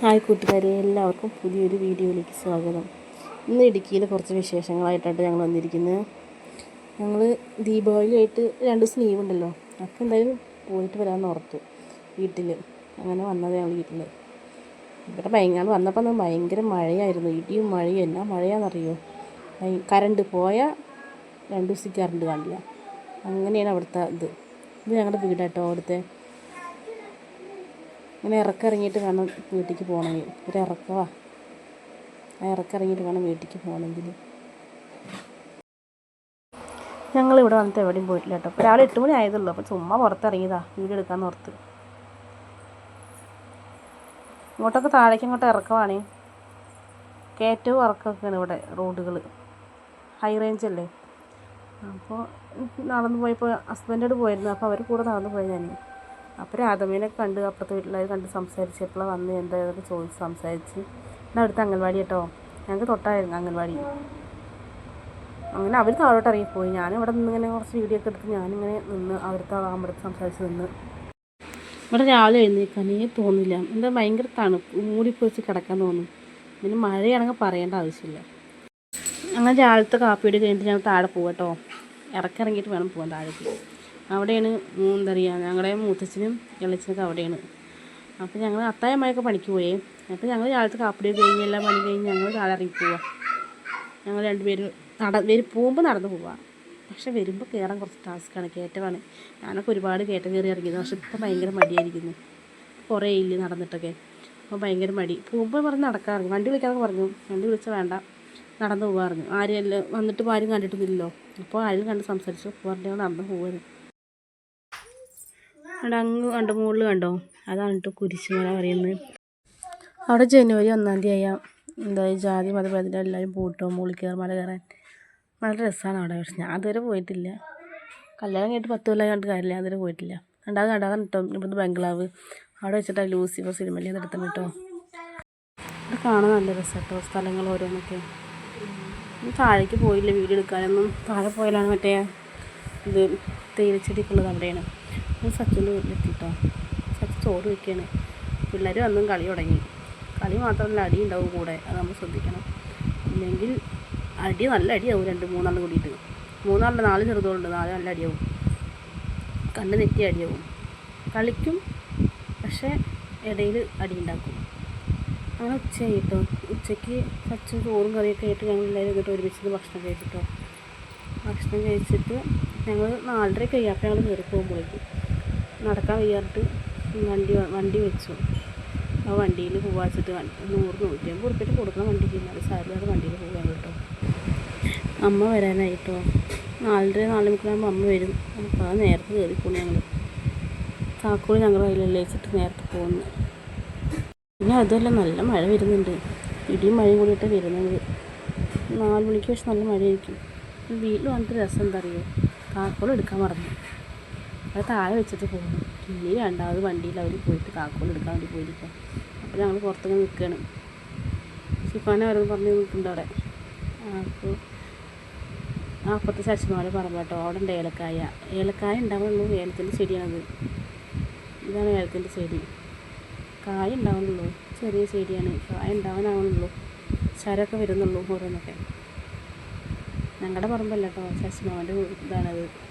Hi കൂട്ടുകാരെ എല്ലാവർക്കും പുതിയൊരു വീഡിയോയിലേക്ക് സ്വാഗതം. ഇന്ന് ഇടുക്കിയിൽ കുറച്ച് വിശേഷങ്ങളായിട്ടാണ് ഞങ്ങൾ വന്നിരിക്കുന്നത് ഞങ്ങൾ ദീപാവലിയായിട്ട് രണ്ട് ദിവസം ലീവ് ഉണ്ടല്ലോ. അപ്പോൾ എന്തായാലും പോയിട്ട് വരാമെന്ന് ഓർത്തു വീട്ടിൽ അങ്ങനെ വന്നത് ഞങ്ങൾ വീട്ടിൽ ഇവിടെ ഭയങ്കര വന്നപ്പോൾ ഭയങ്കര മഴയായിരുന്നു. ഇടിയും മഴയും. എന്നാ മഴയാണെന്നറിയോ കറണ്ട് പോയാൽ രണ്ട് ദിവസത്തേക്ക് കറണ്ട് കാണില്ല. അങ്ങനെയാണ് അവിടുത്തെ ഇത്. ഇത് ഞങ്ങളുടെ വീടാട്ടോ അവിടുത്തെ. ഇങ്ങനെ ഇറക്കിറങ്ങിയിട്ട് വേണം വീട്ടിലേക്ക് പോകണമെങ്കിൽ. ഒരു ഇറക്കവാ ആ ഇറക്കിറങ്ങിയിട്ട് വേണം വീട്ടിലേക്ക് പോകണമെങ്കിൽ. ഞങ്ങൾ ഇവിടെ വന്നിട്ട് എവിടെയും പോയിട്ടില്ല കേട്ടോ. അപ്പോൾ രാവിലെ എട്ട് മണി ആയതുള്ളൂ അപ്പോൾ ചുമ്മാ പുറത്തിറങ്ങിയതാ. വീട് എടുക്കാൻ ഓർത്ത്. ഇങ്ങോട്ടൊക്കെ താഴേക്ക് ഇങ്ങോട്ട് ഇറക്കമാണ് കയറ്റവും ഇറക്കമൊക്കെയാണ് ഇവിടെ റോഡുകൾ ഹൈ റേഞ്ച് അല്ലേ അപ്പോൾ നടന്നു പോയപ്പോൾ ഹസ്ബൻഡോട് പോയിരുന്നു. അപ്പോൾ അവർ കൂടെ നടന്നു പോയി ഞാൻ. അപ്പോൾ രാധമേനെ കണ്ട് അപ്പുറത്തെ വീട്ടിലായി കണ്ട് സംസാരിച്ച് എപ്പോഴാണ് വന്ന് എന്താ ഇതൊക്കെ ചോദിച്ച് സംസാരിച്ച്. എന്നാൽ അടുത്ത അംഗൻവാടി കേട്ടോ? ഞങ്ങൾക്ക് തൊട്ടായിരുന്നു അംഗൻവാടി. അങ്ങനെ അവർ താഴോട്ട് ഇറങ്ങിപ്പോയി. ഞാൻ ഇവിടെ നിന്ന് ഇങ്ങനെ കുറച്ച് വീഡിയോ ഒക്കെ എടുത്ത് ഞാനിങ്ങനെ നിന്ന് അവിടുത്തെ അവിടുത്തെ സംസാരിച്ച് നിന്ന്. ഇവിടെ രാവിലെ എഴുന്നേക്കാനേ തോന്നില്ല. എന്താ ഭയങ്കര തണുപ്പ്. മൂടിപ്പൊളിച്ച് കിടക്കാൻ തോന്നും. പിന്നെ മഴയാണെങ്കിൽ പറയേണ്ട ആവശ്യമില്ല. അങ്ങനെ രാവിലത്തെ കാപ്പിയോട് കഴിഞ്ഞിട്ട് ഞങ്ങൾ താഴെ പോകട്ടോ കേട്ടോ. ഇറക്കിറങ്ങിയിട്ട് വേണം പോകാൻ താഴേക്ക്. അവിടെയാണ് എന്താ പറയുക ഞങ്ങളുടെ മൂത്തച്ഛനും ഇളച്ചനൊക്കെ അവിടെയാണ്. അപ്പോൾ ഞങ്ങൾ അത്തായമ്മയൊക്കെ പണിക്ക് പോയേ. അപ്പോൾ ഞങ്ങൾ രാവിലത്തെ കാപ്പിടി കഴിഞ്ഞ് എല്ലാം പണി കഴിഞ്ഞ് ഞങ്ങൾ താഴെ ഇറങ്ങി പോവാം. ഞങ്ങൾ രണ്ടുപേരും നട വരും പോകുമ്പോൾ നടന്നു പോവാം. പക്ഷെ വരുമ്പോൾ കയറാൻ കുറച്ച് ടാസ്ക്കാണ് കയറ്റമാണ് ഞാനൊക്കെ ഒരുപാട് കയറ്റം കയറി ഇറങ്ങിയത്. പക്ഷെ ഇപ്പം ഭയങ്കര മടിയായിരിക്കുന്നു. കുറേ ഇല്ല നടന്നിട്ടൊക്കെ. അപ്പോൾ ഭയങ്കര മടി. പോകുമ്പോൾ പറഞ്ഞ് നടക്കാറുണ്ട് വണ്ടി വിളിക്കാതെ പറഞ്ഞു. വണ്ടി വിളിച്ചാൽ വേണ്ട. നടന്നു പോകാറുണ്ട് ആരെയല്ല വന്നിട്ട് ആരും കണ്ടിട്ടൊന്നുമില്ലല്ലോ. അപ്പോൾ ആരും കണ്ട് സംസാരിച്ചു പറഞ്ഞാൽ നടന്ന് പോകുന്നത് അവിടെ അങ്ങ് കണ്ടോ മുകളിൽ കണ്ടോ? അതാണ് കേട്ടോ കുരിശുമല പറയുന്നത്. അവിടെ ജനുവരി ഒന്നാം തീയതി ആയാൽ എന്താ ജാതി മതഭേദം എല്ലാവരും പോട്ടോ മുകളിൽ കയറി മല കയറാൻ. നല്ല രസമാണ് അവിടെ. പക്ഷെ ഞാൻ അതുവരെ പോയിട്ടില്ല. കല്യാണം കഴിഞ്ഞിട്ട് പത്ത് കൊല്ലം കണ്ട് കാര്യമില്ല. അതുവരെ പോയിട്ടില്ല. രണ്ടാമത് കണ്ടാകാൻ കേട്ടോ ഇവിടുന്ന് ബംഗ്ലാവ്. അവിടെ വെച്ചിട്ടാണ് ലൂസിഫർ സിനിമയിൽ നടത്തണം കേട്ടോ അവിടെ കാണാൻ നല്ല രസം കേട്ടോ സ്ഥലങ്ങൾ ഓരോന്നൊക്കെ. താഴേക്ക് പോയില്ല വീഡിയോ എടുക്കാനൊന്നും. താഴെ പോയാലാണ് മറ്റേ ഇത് തേയിലച്ചെടിയൊക്കെ ഉള്ളത് അവിടെയാണ്. ഞാൻ സച്ചിന്റെ വീട്ടിലെത്തിട്ടോ സച്ചി ചോറ് വയ്ക്കുകയാണ് പിള്ളേർ വന്നും കളി തുടങ്ങി. കളി മാത്രമല്ല അടി ഉണ്ടാവും കൂടെ. അത് നമ്മൾ ശ്രദ്ധിക്കണം. ഇല്ലെങ്കിൽ അടി നല്ല അടിയാവും രണ്ട് മൂന്നാളും കൂടിയിട്ട്. മൂന്നാളുടെ നാല് ചെറുതുകൊണ്ട് നാല് നല്ല അടിയാവും. കണ്ണ് നെറ്റി അടിയാവും. കളിക്കും പക്ഷേ ഇടയിൽ അടി ഉണ്ടാക്കും. അങ്ങനെ ഉച്ചയായി ഉച്ചയ്ക്ക് പച്ച ചോറും കറിയൊക്കെ ആയിട്ട് ഞങ്ങൾ എല്ലാവരും എന്നിട്ട് ഒരുമിച്ച് ഭക്ഷണം കഴിച്ചിട്ടോ? ഭക്ഷണം കഴിച്ചിട്ട് ഞങ്ങൾ നാലര കഴിയാപ്പോൾ ഞങ്ങൾ കയറി പോകുമ്പോഴേക്കും നടക്കാൻ വയ്യാറിട്ട് വണ്ടി വണ്ടി വെച്ചു. ആ വണ്ടിയിൽ പോവാച്ചിട്ട് നൂറ് നൂറ്റി അമ്പത് ഉറുപ്പിട്ട് കൊടുക്കണം വണ്ടിക്ക് അത് സാരില്ലാതെ വണ്ടിയിൽ പോകാൻ കേട്ടോ. അമ്മ വരാനായിട്ടോ? നാലര നാല് മണിക്കൂറാകുമ്പോൾ അമ്മ വരും. അപ്പോൾ അത് നേരത്തെ കയറിപ്പോണു ഞങ്ങൾ താക്കോൽ ഞങ്ങൾ കയ്യിലല്ലേ വെച്ചിട്ട് നേരത്തെ പോകുന്നു. പിന്നെ അതുമല്ല നല്ല മഴ വരുന്നുണ്ട്. ഇടിയും മഴയും കൂടിയിട്ട് വരുന്നത്. നാല് മണിക്ക് ശേഷം നല്ല മഴയായിരിക്കും. വീട്ടിൽ വന്നിട്ട് രസം എന്താ അറിയുമോ താക്കോളം എടുക്കാൻ മറന്നു. അത് താഴെ വെച്ചിട്ട് പോകുന്നു ഇനി രണ്ടാമത് വണ്ടിയിൽ അവർ പോയിട്ട് താക്കോൽ എടുക്കാൻ വേണ്ടി പോയിരിക്കും. അപ്പോൾ ഞങ്ങൾ പുറത്തൊക്കെ നിൽക്കുകയാണ് ഷിഫാനെ വരുന്നത് പറഞ്ഞ് നിൽക്കുന്നുണ്ട് അവിടെ. അപ്പോൾ അപ്പുറത്തെ ശശിമാരെ പറഞ്ഞു കേട്ടോ അവിടെ ഉണ്ട് ഏലക്കായ. ഏലക്കായ ഉണ്ടാവുള്ളൂ. ഏലത്തിന്റെ ചെടിയാണത്. ഇതാണ് ഏലത്തിന്റെ ചെടി. കായ ഉണ്ടാവുന്നുള്ളൂ. ചെറിയ ചെടിയാണ്. കായ ഉണ്ടാവാനാവുന്നുള്ളൂ. ശരമൊക്കെ വരുന്നുള്ളൂ ഓരോന്നൊക്കെ. ഞങ്ങളുടെ പറമ്പല്ല കേട്ടോ ശശിമാവന്റെ ഇതാണത്.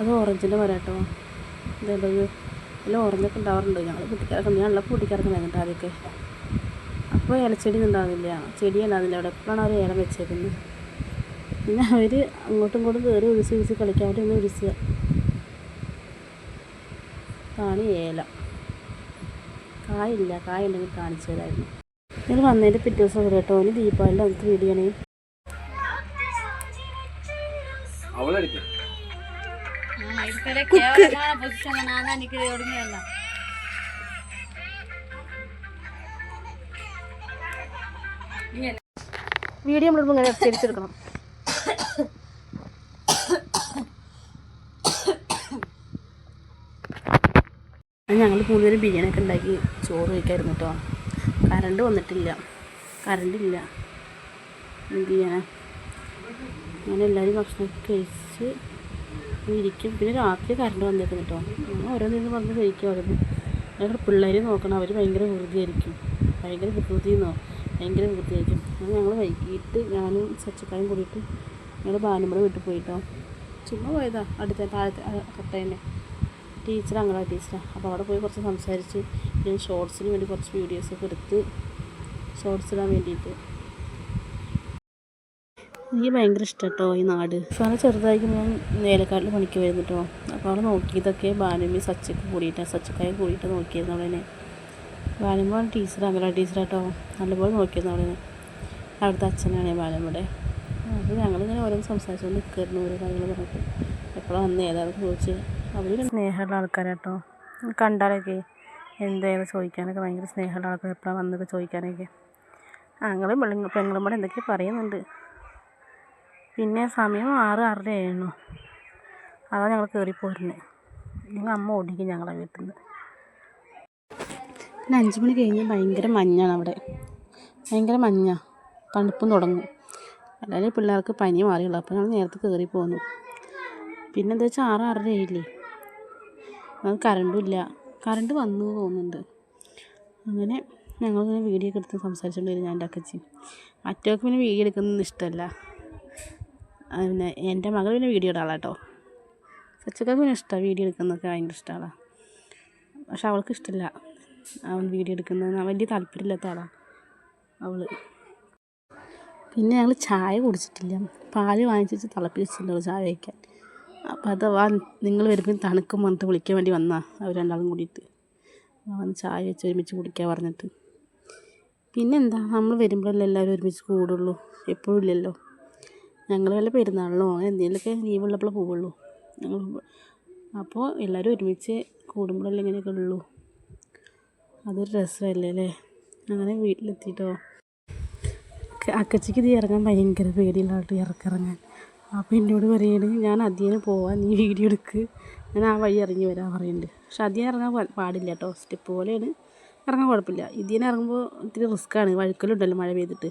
അത് ഓറഞ്ചിന്റെ മരം കേട്ടോ. ഇതേണ്ടത് ഇതിൽ ഓറഞ്ചൊക്കെ ഉണ്ടാവാറുണ്ട്. ഞങ്ങൾ പൊട്ടിക്കാറൊക്കെ ഞാൻ ഉള്ള വേണ്ടിട്ട് ആദ്യമൊക്കെ. അപ്പോൾ ഇലച്ചെടി ഉണ്ടാവുന്നില്ല. ചെടിയാണ് അതിന്റെ അവിടെ എപ്പോഴാണ് അവർ ഏലം വെച്ചേക്കുന്നത്. പിന്നെ അവർ അങ്ങോട്ടും ഇങ്ങോട്ടും കയറി ഒഴിച്ച് ഒഴിച്ച് കളിക്കാൻ വേണ്ടി ഒന്ന് ഒഴിച്ചുക ഇതാണ് ഏലം കായില്ല കായ ഉണ്ടെങ്കിൽ കാണിച്ചു തരായിരുന്നു നിങ്ങൾ വന്നതിന്റെ പിറ്റേ ദിവസം വരും കേട്ടോ. ഇനി ദീപാവലിന്റെ അടുത്ത് വീടിയാണ് ആണ്. അവളെടുക്കും വീഡിയോ നമ്മളിപ്പോൾ ഇങ്ങനെ തിരിച്ചെടുക്കണം ഞങ്ങൾ കൂടുതലും ബിരിയാണി ഒക്കെ ഉണ്ടാക്കി ചോറ് കഴിക്കായിരുന്നു കേട്ടോ കറണ്ട് വന്നിട്ടില്ല. കറണ്ട് ഇല്ല. എന്ത് ചെയ്യാൻ അങ്ങനെ എല്ലാവരും ഭക്ഷണമൊക്കെ കഴിച്ച് ഇരിക്കും. പിന്നെ രാത്രി കറണ്ട് വന്നേക്കുന്നു കേട്ടോ അങ്ങനെ ഓരോന്നിന്ന് പറഞ്ഞ് കഴിക്കുമായിരുന്നു ഞങ്ങൾ പിള്ളേർ നോക്കണം. അവർ ഭയങ്കര വൃതിയായിരിക്കും. ഭയങ്കര വികൃതിന്നോ ഭയങ്കര വൃത്തിയായിരിക്കും അങ്ങനെ ഞങ്ങൾ വൈകിട്ട് ഞാനും സച്ചക്കായും കൂടിയിട്ട് ഞങ്ങൾ ബാനുമ്പടെ വീട്ടിൽ പോയിട്ടോ. ചുമ്മാ പോയതാ. അടുത്ത താഴത്തെ കട്ട ടീച്ചർ അങ്ങനെ ടീച്ചറാണ് അപ്പോൾ അവിടെ പോയി കുറച്ച് സംസാരിച്ച് ഞാൻ ഷോർട്സിന് വേണ്ടി കുറച്ച് വീഡിയോസൊക്കെ എടുത്ത് ഷോർട്സ് ഇടാൻ വേണ്ടിയിട്ട് എനിക്ക് ഭയങ്കര ഇഷ്ടം കേട്ടോ ഈ നാട്. സാറ് ചെറുതായിരിക്കും ഞാൻ നേലക്കാട്ടിൽ പണിക്ക് വരുന്നു കേട്ടോ അപ്പോൾ അവിടെ നോക്കിയതൊക്കെ ബാനുമി സച്ചക്ക് കൂടിയിട്ടാണ് സച്ചക്കായ കൂടിയിട്ട് നോക്കിയിരുന്നു അവിടെ. ബാലുമ്പോൾ ടീച്ചർ അങ്കല ടീച്ചർ കേട്ടോ നല്ലപോലെ നോക്കിയിരുന്നു അവിടെ. അവിടുത്തെ അച്ഛനാണ് ബാനുമ്മയുടെ അപ്പോൾ ഞങ്ങളിങ്ങനെ ഓരോന്ന് സംസാരിച്ചുകൊണ്ട് നിൽക്കുമായിരുന്നു ഓരോ കാര്യങ്ങൾ പറഞ്ഞിട്ട്. എപ്പോഴാണ് വന്ന് ഏതാണെന്ന് ചോദിച്ച്. അവർ സ്നേഹമുള്ള ആൾക്കാരാട്ടോ. കണ്ടാലൊക്കെ എന്തായാലും ചോദിക്കാനൊക്കെ ഭയങ്കര സ്നേഹമുള്ള ആൾക്കാർ എപ്പോഴാണ് വന്നൊക്കെ ചോദിക്കാനൊക്കെ. ആങ്ങളും പെണ്ണുങ്ങളും കൂടെ എന്തൊക്കെയോ പറയുന്നുണ്ട്. പിന്നെ സമയം ആറ് ആറര ആയിരുന്നു. അതാണ് ഞങ്ങൾ കയറിപ്പോരുന്നത് ഞങ്ങൾ അമ്മ ഓടിക്കും ഞങ്ങളെ വീട്ടിൽ നിന്ന് പിന്നെ അഞ്ച് മണി കഴിഞ്ഞ് ഭയങ്കര മഞ്ഞാണ് അവിടെ. ഭയങ്കര മഞ്ഞ. തണുപ്പും തുടങ്ങും. അല്ലെങ്കിൽ പിള്ളേർക്ക് പനി മാറിയുള്ളൂ. അപ്പോൾ ഞങ്ങൾ നേരത്തെ കയറി പോന്നു. പിന്നെ എന്താ വെച്ചാൽ ആറ് ആറര ആയില്ലേ? അത് കറണ്ടും ഇല്ല. കറണ്ട് വന്നു തോന്നുന്നുണ്ട്. അങ്ങനെ ഞങ്ങളിങ്ങനെ വീഡിയോ ഒക്കെ എടുത്ത് സംസാരിച്ചുകൊണ്ടിരുന്നു ഞാൻ എന്റെ അക്കച്ചി. മറ്റവർക്ക് പിന്നെ വീഡിയോ എടുക്കുന്നത് ഇഷ്ടമല്ല പിന്നെ എന്റെ മകൾ പിന്നെ വീഡിയോ ഇടാൻ കേട്ടോ പിന്നെ ഇഷ്ടമാണ് വീഡിയോ എടുക്കുന്നതൊക്കെ ഭയങ്കര ഇഷ്ടമാണ് പക്ഷെ അവൾക്ക് ഇഷ്ടമില്ല അവൻ വീഡിയോ എടുക്കുന്നത് വലിയ താല്പര്യമില്ലാത്ത ആളാണ് അവൾ പിന്നെ ഞങ്ങൾ ചായ കുടിച്ചിട്ടില്ല. പാൽ വാങ്ങിച്ചിട്ട് തിളപ്പിച്ചിട്ടുണ്ടോ ചായ വയ്ക്കാൻ അപ്പോൾ അഥവാ നിങ്ങൾ വരുമ്പോൾ തണുക്കും പറഞ്ഞിട്ട് വിളിക്കാൻ വേണ്ടി വന്നാൽ അവർ രണ്ടാളും കൂടിയിട്ട്. വന്ന് ചായ വെച്ച് ഒരുമിച്ച് കുടിക്കാൻ പറഞ്ഞിട്ട്. പിന്നെന്താ നമ്മൾ വരുമ്പോഴല്ലേ എല്ലാവരും ഒരുമിച്ച് കൂടുള്ളൂ. എപ്പോഴും ഇല്ലല്ലോ. ഞങ്ങൾ വല്ല പെരുന്നാളിനോ അങ്ങനെ എന്തെങ്കിലുമൊക്കെ ലീവുള്ളപ്പോൾ പോവുള്ളൂ. ഞങ്ങൾ അപ്പോൾ എല്ലാവരും ഒരുമിച്ച് കൂടുമ്പോഴല്ലേ ഇങ്ങനെയൊക്കെ ഉള്ളൂ. അതൊരു രസമല്ലേ അല്ലേ? അങ്ങനെ വീട്ടിലെത്തിയിട്ടോ അക്ക- അക്കച്ചിക്ക് ഇത് ഇറങ്ങാൻ ഭയങ്കര പേടിയുള്ള ആട്ട് ഇറക്കിറങ്ങാൻ. അപ്പോൾ എന്നോട് പറയുന്നത് ഞാൻ അധികം പോവാൻ നീ വീഡിയോ എടുക്ക്. ഞാൻ ആ വഴി ഇറങ്ങി വരാൻ പറയുന്നുണ്ട് പക്ഷെ അധികം ഇറങ്ങാൻ പാടില്ല കേട്ടോ. സ്റ്റെപ്പ് പോലെയാണ്. ഇറങ്ങാൻ കുഴപ്പമില്ല. ഇതിനെ ഇറങ്ങുമ്പോൾ ഇത്തിരി റിസ്ക്കാണ് വഴുക്കലുണ്ടല്ലോ മഴ പെയ്തിട്ട്.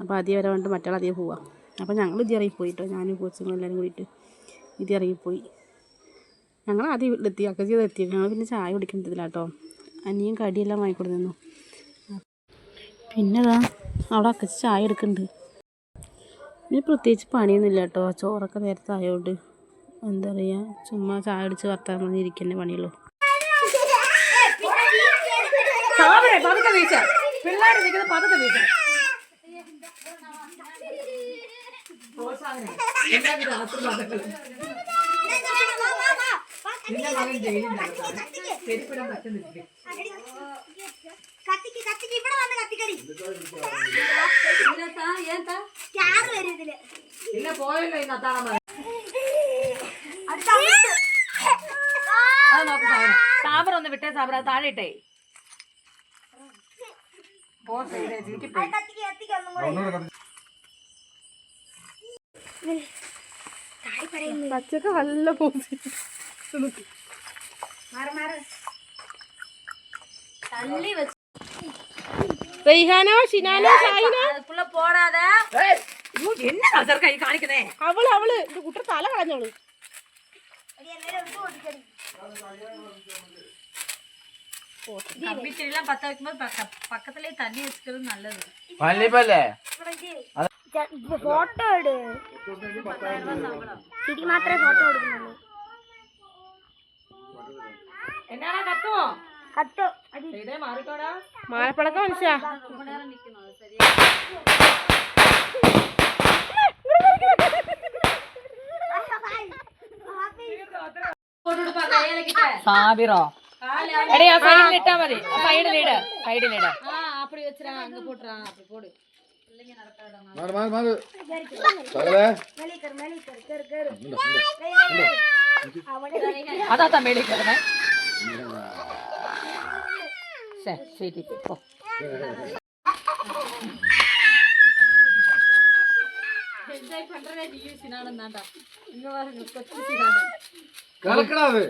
അപ്പോൾ ആദ്യം വരാൻ വേണ്ടി മറ്റാൾ അധികം പോവാം. അപ്പോൾ ഞങ്ങൾ ഇത് ഇറങ്ങിപ്പോയി കേട്ടോ ഞാനും കോച്ചുങ്ങളും എല്ലാവരും കൂടിയിട്ട് ഇത് ഇറങ്ങിപ്പോയി ഞങ്ങൾ ആദ്യം വീട്ടിലെത്തി അക്കച്ചി എത്തി ഞങ്ങൾ പിന്നെ ചായ കുടിക്കുന്നതില്ല കേട്ടോ. അനിയും കടിയെല്ലാം വാങ്ങിക്കൊടുന്നു പിന്നെ ഇതാ അവിടെ അക്കച്ചി ചായ എടുക്കുന്നുണ്ട്. പിന്നെ പ്രത്യേകിച്ച് പണിയൊന്നുമില്ല കേട്ടോ. ചോറൊക്കെ നേരത്തെ ആയതുകൊണ്ട് എന്താ പറയുക ചുമ്മാ ചായ അടിച്ച് വർത്താൻ മതി ഇരിക്കുന്ന പണിയുള്ളൂ. പതുക്കെ പിള്ളേർ നിൽക്കുന്ന പതുക്കെ ആശീർവാദങ്ങളും നിന്റെ മകൻ ജയിലിലാണ് ചെരുപ്പിടാൻ പറ്റുന്നില്ല കത്തിക്ക് കത്തിക്ക് ഇവിടെ വന്ന് കത്തിക്കടി സ്റ്റാർ വരും ഇതിൽ പോയല്ലോ ഇന്ന് അടുത്ത അങ്ങോട്ട്. അത് നോക്ക് സാബർ സാബർ ഒന്ന് വിട്ടേ സാബർ അത് താഴെ ഇട്ടേ. പോ ചെയ്തേ ചീറ്റി പോയി കത്തിക്ക് കത്തിക്ക് ഒന്നും കൂടെ പച്ചക്ക് നല്ല പോസി റെയ്ഹാനോ ഷിനാനോ പോടാതെ. കാണിക്കുന്നേ? അവൾ അവൾ എന്റെ കുട്ടർ തല കളഞ്ഞോളൂ പത്ത പക്കത്തിലേ തണ്ണി വെച്ചിട്ട് നല്ലത്. ഫോട്ടോ എടു ചിരി മാത്രമേ ഫോട്ടോ എടുക്കുന്നുള്ളൂ എന്നാടാ കത്തുമോ കത്തോ മാലപ്പടക്കം മനുഷ്യ സാബിറോ എടേ ആ സൈഡിൽ ഇട്ടാ മതി സൈഡിൽ സൈഡിലിട് സൈഡിലിട് ആ മാറ് മാറ് സകലേ മേലെ കയറ് മേലെ കയറ് മാറ് മാറ് അവിടെ അതാ തമ്മേടി കിടന്നേ ശരി പോ.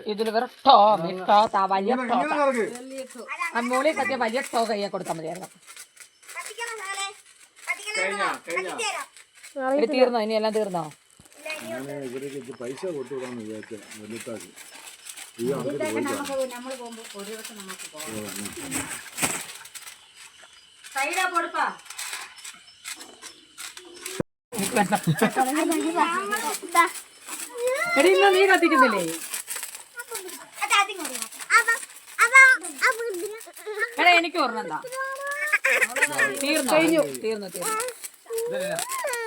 ഇതിൽ വേറെ ടോ മിട്ടോ വലിയ ടോ ആ മോളിൽ കത്തിയ വലിയ ടോ കയ്യെ കൊടുത്താൽ മതിയായിരുന്നു കത്തിക്കണം സാറേ കത്തിക്കണം കത്തിച്ചേരാം ഇത് തീർന്നോ? ഇനി എല്ലാം തീർന്നോ? പൈസ എടി ഇന്ന് നീ കത്തിക്കുന്നില്ലേ? എടാ എനിക്ക് ഓർമ്മ തീർന്നു കഴിഞ്ഞു തീർന്നു തീർന്നു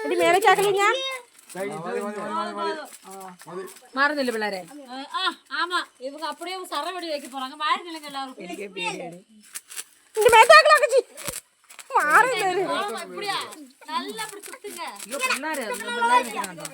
എടി മേലേക്കാക്കലി ഞാൻ മാറുന്നില്ല പിള്ളേരെ ஆ ஆமா இவங்க அப்படியே சரவடி வைக்க போறாங்க மாறி நிலைங்க எல்லாரும் എനിക്ക് പേടിയാണ് എന്റെ മേത്താക്കലാക്കി മാറി ஆமா இப்படியா நல்லா அப்படி சுத்துங்க പിള്ളേരെ പിള്ളേരെ നിൽക്കണോ